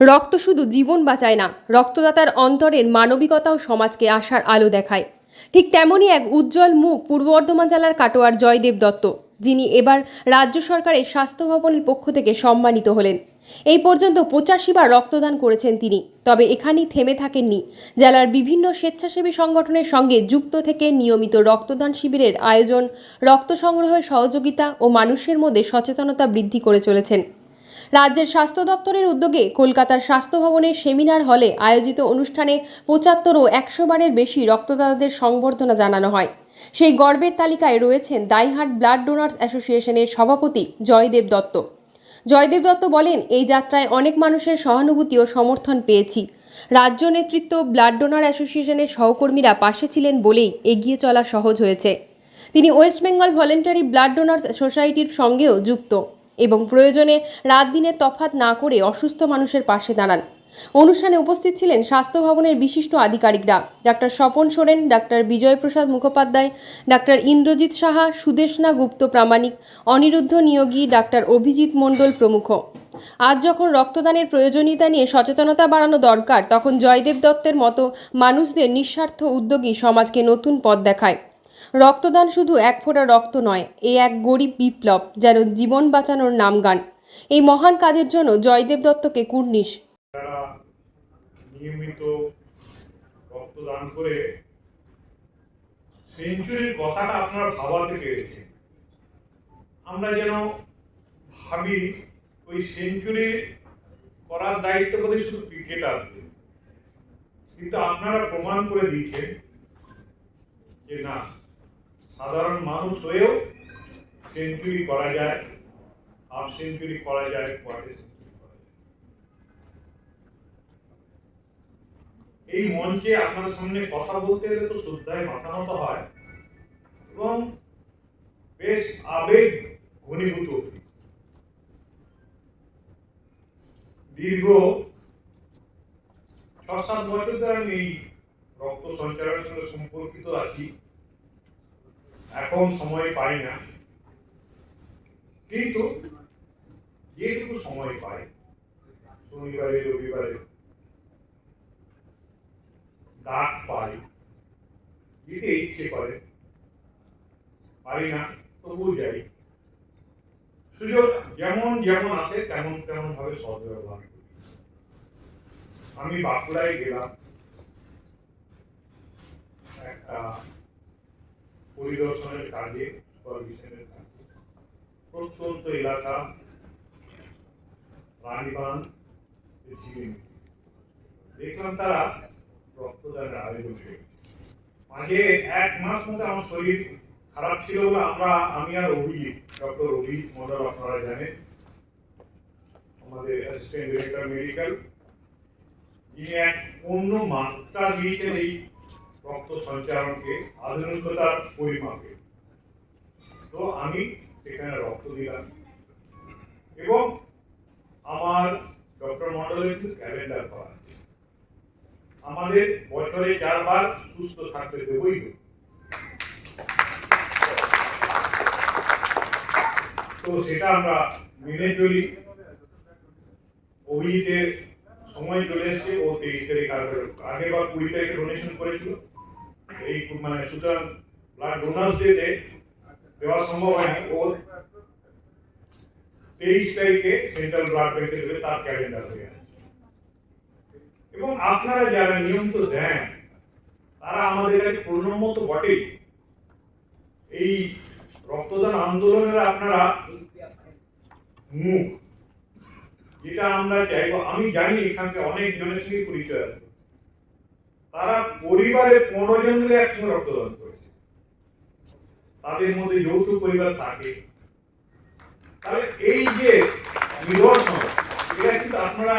রক্ত শুধু জীবন বাঁচায় না, রক্তদাতার অন্তরের মানবিকতা ও সমাজকে আশার আলো দেখায়। ঠিক তেমনই এক উজ্জ্বল মুখ পূর্ব বর্ধমান জেলার কাটোয়ার জয়দেব দত্ত, যিনি এবার রাজ্য সরকারের স্বাস্থ্য ভবনের পক্ষ থেকে সম্মানিত হলেন। এই পর্যন্ত পঁচাশি বার রক্তদান করেছেন তিনি, তবে এখানেই থেমে থাকেননি। জেলার বিভিন্ন স্বেচ্ছাসেবী সংগঠনের সঙ্গে যুক্ত থেকে নিয়মিত রক্তদান শিবিরের আয়োজন, রক্ত সংগ্রহের সহযোগিতা ও মানুষের মধ্যে সচেতনতা বৃদ্ধি করে চলেছেন। রাজ্যের স্বাস্থ্য দপ্তরের উদ্যোগে কলকাতার স্বাস্থ্য ভবনের সেমিনার হলে আয়োজিত অনুষ্ঠানে পঁচাত্তর ও একশো বারের বেশি রক্তদাতাদের সংবর্ধনা জানানো হয়। সেই গর্বের তালিকায় রয়েছেন দাইহাট ব্লাড ডোনার্স অ্যাসোসিয়েশনের সভাপতি জয়দেব দত্ত। জয়দেব দত্ত বলেন, এই যাত্রায় অনেক মানুষের সহানুভূতি ও সমর্থন পেয়েছি। রাজ্য নেতৃত্ব ব্লাড ডোনার অ্যাসোসিয়েশনের সহকর্মীরা পাশে ছিলেন বলেই এগিয়ে চলা সহজ হয়েছে। তিনি West Bengal voluntary blood donors সোসাইটির সঙ্গেও যুক্ত। এবং প্রয়োজনে রাত দিনের তফাত না করে অসুস্থ মানুষের পাশে দাঁড়ান। অনুষ্ঠানে উপস্থিত ছিলেন স্বাস্থ্য ভবনের বিশিষ্ট আধিকারিকরা doctor Swapan Soren, doctor Bijoyprasad Mukhopadhyay, doctor Indrajit Saha, Sudeshna Gupta Pramanik, Aniruddha Niyogi, doctor Abhijit Mondal প্রমুখ। আজ যখন রক্তদানের প্রয়োজনীয়তা নিয়ে সচেতনতা বাড়ানো দরকার, তখন জয়দেব দত্তের মতো মানুষদের নিঃস্বার্থ উদ্যোগী সমাজকে নতুন পথ দেখায়। রক্তদান শুধু এক ফোঁটা রক্ত নয়, এ এক গরিব বিপ্লব যেন জীবন বাঁচানোর নাম গান এই মহান কাজের জন্য জয়দেব দত্তকে কুর্নিশ। নিয়মিত রক্তদান করে, সেঞ্চুরির কথাটা আপনারা ভাবাতে পেরেছেন। আমরা যেন ভাবি, ওই সেঞ্চুরি করার দায়িত্ব করে শুধু কিন্তু আপনারা প্রমাণ করে দিয়েছেন যে না সাধারণ মানুষ হয়েও সেঞ্চুরি করা যায় হাফ সেঞ্চুরি করা যায় কোয়ার্টার সেঞ্চুরি করা যায়। এই মঞ্চে আপনার সামনে কথা বলতে গেলে তো শ্রদ্ধায় মাথা মতো হয় এবং বেশ আবেগ ঘনীভূত। দীর্ঘ ছ সাত বছর ধরে আমি এই রক্ত সঞ্চালনের সঙ্গে সম্পর্কিত আছি। এখন সময় পাই না। কিন্তু যেটুকু সময় পাই, শনিবারে, রবিবারে ডাক পাই যেতে ইচ্ছে করে, পারি না, তবুও যাই। সুযোগ যেমন যেমন আসে, তেমন তেমন ভাবে সদ্ব্যবহার করি। আমি বাঁকুড়ায় গেলাম, একটা পরিদর্শনের কাজে সুপারভিশনের কাজে প্রত্যন্ত এলাকা রানীবাঁধ দেখলাম তারা রক্তদানের আয়োজন মাঝে এক মাস মতো আমার শরীর খারাপ ছিল বলে আমরা, আমি আর অভিজিৎ, ডক্টর অভিজিৎ মন্ডল আপনারা জানেন, আমাদের অ্যাসিস্ট্যান্ট ডিরেক্টর মেডিকেল যিনি এক অন্য মাত্রা দিয়েছেন এই রক্ত সঞ্চালনকে আধুনিকতার পরিমাপে তো আমি সেখানে রক্ত দিলাম। এবং আমার ডক্টর মন্ডলের কিন্তু ক্যালেন্ডার করা। আমাদের বছরে চারবার সুস্থ থাকতে দেবই তো। সেটা আমরা মেনে চলি। অভিজিতের সময় চলে এসছে, ও তেইশ তারিখ আগে বা কুড়ি তারিখে ডোনেশন করেছিল। এই মানে সুতরাং ব্লাড ডোনার্স ডেতে দেওয়া সম্ভব হয়নি। ও তেইশ তারিখে সেন্ট্রাল ব্লাড ব্যাংকে দেবে, তার ক্যালেন্ডার হয়ে এবং আপনারা যারা নিয়মিত দেন, তারা আমাদের কাছে প্রণম্য তো বটেই। এই রক্তদান আন্দোলনের আপনারা মুখ, যেটা আমরা চাইব। আমি জানি এখানকার অনেক জনের সঙ্গে পরিচয় আছে। তারা পরিবারে পনেরো জন মিলে একসঙ্গে রক্তদান করেছে। তাদের মধ্যে যৌথ পরিবার থাকে। তাহলে এই যে নিদর্শন, এটা কিন্তু আপনারা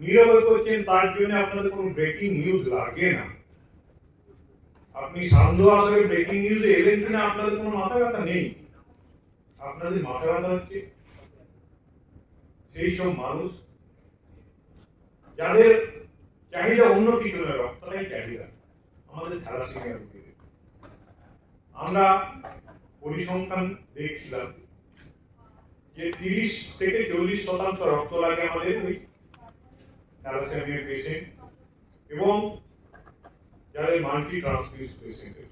নীরবে করছেন, তার জন্য আপনাদের কোনো ব্রেকিং নিউজ লাগে না। আপনি সান্ধ্য আসলে ব্রেকিং নিউজে এলেন কিনা আপনাদের কোনো মাথা ব্যথা নেই। আপনাদের মাথা ব্যথা হচ্ছে। সেই সব মানুষ, যাদের চাহিদা অন্য কিছু নয় রক্তটাই চাহিদা। আমাদের থ্যালাসেমিয়া রোগীদের আমরা পরিসংখ্যান দেখছিলাম যে তিরিশ থেকে চল্লিশ শতাংশ রক্ত লাগে আমাদের ওই থ্যালাসেমিয়া পেশেন্ট এবং যাদের মাল্টি ট্রান্সমিট পেশেন্টের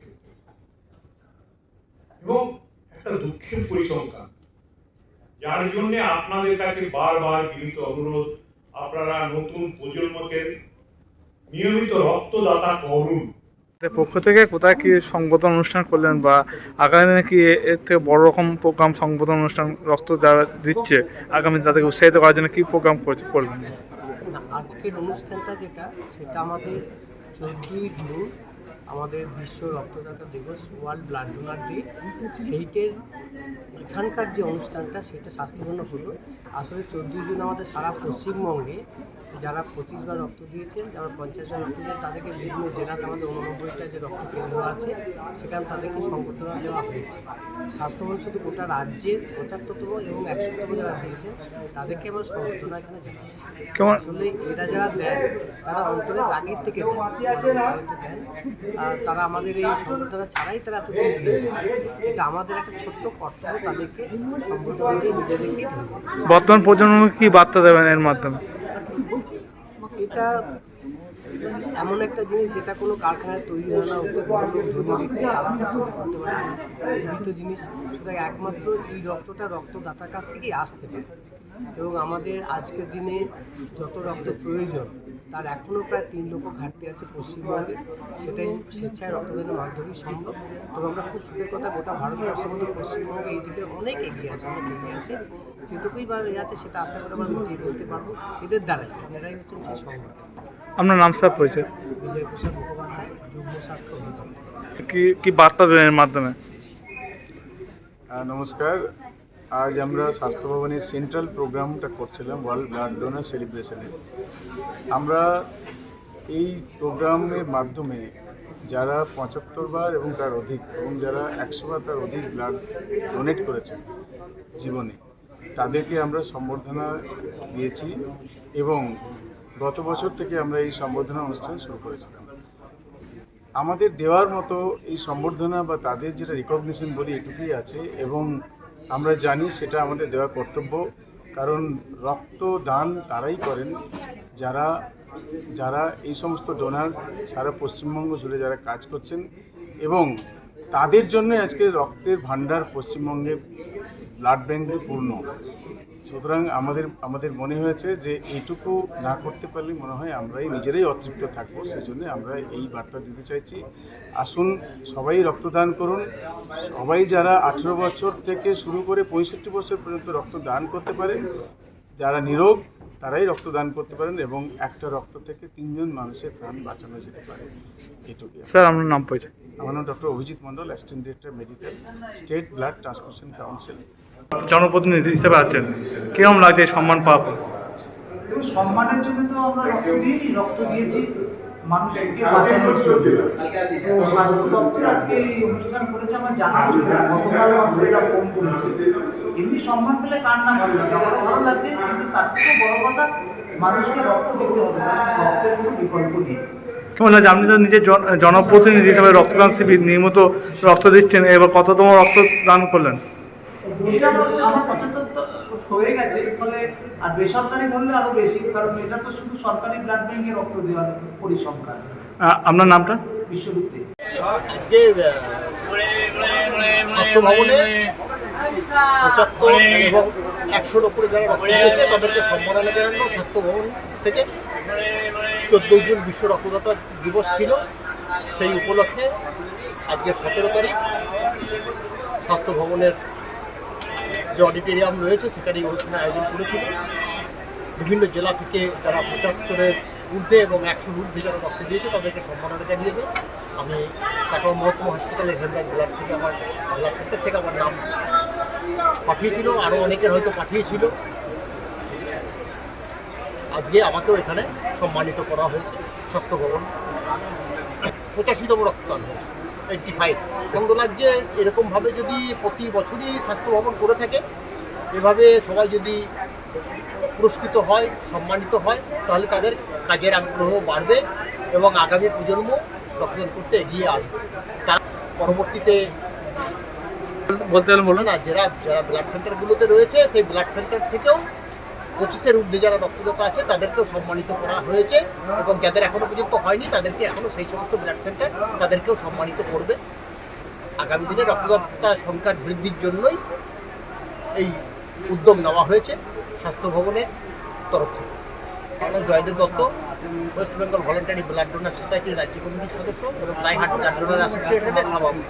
এবং একটা দুঃখের পরিসংখ্যান, যার জন্য আপনাদের কাছে বারবার বিনীত অনুরোধ, আপনারা নতুন প্রজন্মকে নিয়মিত রক্তদাতা করুন। পক্ষ থেকে কোথায় কি সংবোধন অনুষ্ঠান করলেন বা আগামী দিনে কি এর থেকে বড় রকম প্রোগ্রাম সংবোধন অনুষ্ঠান রক্ত যারা দিচ্ছে আগামী তাদেরকে উৎসাহিত করার জন্য কি প্রোগ্রাম করবেন? না আজকের অনুষ্ঠানটা যেটা সেটা আমাদের চোদ্দই জুন আমাদের বিশ্ব রক্তদাতা দিবস ওয়ার্ল্ড ব্লাড ডোনার ডে সেইটের এখানকার যে অনুষ্ঠানটা সেটা স্বাস্থ্যজন্য হলো। আসলে চোদ্দোই জুন আমাদের সারা পশ্চিমবঙ্গে যারা পঁচিশ বার রক্ত দিয়েছেন যারা পঞ্চাশ বার রক্ত দিয়েছেন তাদেরকে বিভিন্ন জেলাতে আমাদের উননব্বইটা যে রক্ত কেন্দ্র আছে সেখানে তাদেরকে সংবর্ধনা দেওয়া হয়েছে। স্বাস্থ্যবান শুধু গোটা রাজ্যের পঁচাত্তরতম এবং একশোতম যারা দিয়েছেন তাদেরকে আমরা সংবর্ধনা এখানে জানাচ্ছি আসলে এরা যারা দেন তারা অন্তরে তাগিদ থেকে দেন আর তারা আমাদের এই সম্বর্ধনা ছাড়াই তারা এসেছে এটা আমাদের একটা ছোট্ট কর্তব্য তাদেরকে সম্বর্ধনা দিয়ে নিজেদেরকেই ধরবো বর্তমান প্রজন্মকে কি বার্তা দেবেন এর মাধ্যমে? এটা এমন একটা জিনিস যেটা কোনো কারখানায় তৈরি হয় না ওতে জীবিত জিনিস, সুতরাং একমাত্র এই রক্তটা রক্তদাতার কাছ থেকেই আসতে পারে। এবং আমাদের আজকের দিনে যত রক্ত প্রয়োজন, তার এখনও প্রায় তিন লক্ষ ঘাটতি আছে পশ্চিমবঙ্গে। সেটাই স্বেচ্ছায় রক্তদানের মাধ্যমেই সম্ভব। তবে আমরা খুব সুখের কথা, গোটা ভারতবর্ষের মধ্যে পশ্চিমবঙ্গে এই দিকে অনেক এগিয়ে আছে, অনেক এগিয়ে আছে। যেটুকুই বা এ আছে সেটা আশা করে আমরা মিটিয়ে করতে পারব। এদের দ্বারাই এরাই হচ্ছেন সেই সংগঠন আপনার নাম স্যার পরিচয়? বিজয় প্রসাদ মুখোপাধ্যায় যুগ্ম স্বাস্থ্য অধিদপ্তর। কি কি বার্তা দেবেন এর মাধ্যমে? নমস্কার। আজ আমরা স্বাস্থ্য ভবনের সেন্ট্রাল প্রোগ্রামটা করছিলাম ওয়ার্ল্ড ব্লাড ডোনার সেলিব্রেশনে। আমরা এই প্রোগ্রামের মাধ্যমে যারা পঁচাত্তর বার এবং তার অধিক এবং যারা একশো বার তার অধিক ব্লাড ডোনেট করেছেন জীবনে তাদেরকে আমরা সম্বর্ধনা দিয়েছি এবং গত বছর থেকে আমরা এই সম্বর্ধনা অনুষ্ঠান শুরু করেছিলাম। আমাদের দেওয়ার মতো এই সম্বর্ধনা বা তাদের যেটা রিকগনিশন বলি এটুকুই আছে এবং আমরা জানি সেটা আমাদের দেওয়া কর্তব্য, কারণ রক্তদান তারাই করেন। যারা যারা এই সমস্ত ডোনার সারা পশ্চিমবঙ্গ জুড়ে যারা কাজ করছেন এবং তাদের জন্য আজকে রক্তের ভাণ্ডার পশ্চিমবঙ্গে ব্লাড ব্যাঙ্কে পূর্ণ। সুতরাং আমাদের আমাদের মনে হয়েছে যে এইটুকু না করতে পারলে মনে হয় আমরাই নিজেরাই অতৃপ্ত থাকব সেই জন্য আমরা এই বার্তা দিতে চাইছি। আসুন, সবাই রক্তদান করুন। সবাই যারা আঠেরো বছর থেকে শুরু করে পঁয়ষট্টি বছর পর্যন্ত রক্তদান করতে পারেন, যারা নিরোগ, তারাই রক্তদান করতে পারেন এবং একটা রক্ত থেকে তিনজন মানুষের প্রাণ বাঁচানো যেতে পারে। স্যার, আপনার নাম পরিচয়। আমার নাম doctor Abhijit Mondal assistant director medical state blood transfusion council জনপ্রতিনিধি হিসেবে আছেন। কীরকম লাগছে এই সম্মান পাওয়া পর? সম্মানের জন্য তো আমরা রক্ত দিয়েছি রক্ত দিয়েছি মানুষকে বাঁচানোর জন্য। তো স্বাস্থ্য দপ্তর আজকে এই অনুষ্ঠান করেছে আমার জানা ছিল না। গতকাল মাত্র এরা ফোন করেছে। এমনি সম্মান পেলে কার না ভালো লাগে? আমারও ভালো লাগছে কিন্তু তার থেকে বড় কথা মানুষকে রক্ত দিতে হবে। রক্তের কোনো বিকল্প নেই। কেমন লাগছে আপনি তো নিজের জন- জনপ্রতিনিধি হিসাবে রক্তদান শিবির নিয়মিত রক্ত দিচ্ছেন এবার কততম রক্তদান করলেন? এটা আমার- আমার পঁচাত্তর হয়ে গেছে ফলে আর বেসরকারি ধরলে আরও বেশি কারণ এটা তো শুধু সরকারি ব্লাড ব্যাংকে রক্ত দেওয়ার পরিসংখ্যান। আপনার নামটা? বিশ্বরূপে। আজকে স্বাস্থ্য ভবনে পঁচাত্তর এবং একশোর ওপরে যারা রক্ত দিয়েছে তাদেরকে সম্মাননা জানানো স্বাস্থ্য ভবন থেকে। চোদ্দোই জুন বিশ্ব রক্তদাতা দিবস ছিল। সেই উপলক্ষে আজকে সতেরো তারিখ স্বাস্থ্য ভবনের যে অডিটোরিয়াম রয়েছে সেখানে এই আয়োজন করেছিল। বিভিন্ন জেলা থেকে যারা পঁচাত্তরের ঊর্ধ্বে এবং একশো ঊর্ধ্বে যারা রক্ত দিয়েছে, তাদেরকে সম্মাননা জানিয়েছে। আমি কাটোয়া মহকুমা হসপিটালের হেলথ ব্লাড থেকে আমার, ব্লাড সেন্টার থেকে আমার নাম পাঠিয়েছিল। আরও অনেকের হয়তো পাঠিয়েছিল। আজকে আমাকেও এখানে সম্মানিত করা হয়েছে স্বাস্থ্য ভবন। পঁচাশিতম রক্তদান হয়েছে এইটটি ফাইভ আনন্দ লাগছে এরকমভাবে যদি প্রতি বছরই স্বাস্থ্য ভবন করে থাকে এভাবে সবাই যদি পুরস্কৃত হয় সম্মানিত হয় তাহলে তাদের কাজের আগ্রহ বাড়বে এবং আগামী প্রজন্ম রক্তদান করতে এগিয়ে আসবে। তার পরবর্তীতে বলতে বলুন। না যারা যারা ব্লাড সেন্টারগুলোতে রয়েছে সেই ব্লাড সেন্টার থেকেও পঁচিশের ঊর্ধ্বে যারা রক্তদাতা আছে, তাদেরকেও সম্মানিত করা হয়েছে এবং যাদের এখনও পর্যন্ত হয়নি, তাদেরকে এখনও সেই সমস্ত ব্লাড সেন্টার তাদেরকেও সম্মানিত করবে। আগামী দিনে রক্তদাতা সংখ্যার বৃদ্ধির জন্যই এই উদ্যোগ নেওয়া হয়েছে স্বাস্থ্য ভবনের তরফ থেকে। Joydev Dutta, West Bengal voluntary blood donor সোসাইটির রাজ্য কমিটির সদস্য এবং ব্লাড ডোনার অ্যাসোসিয়েশনের সভাপতি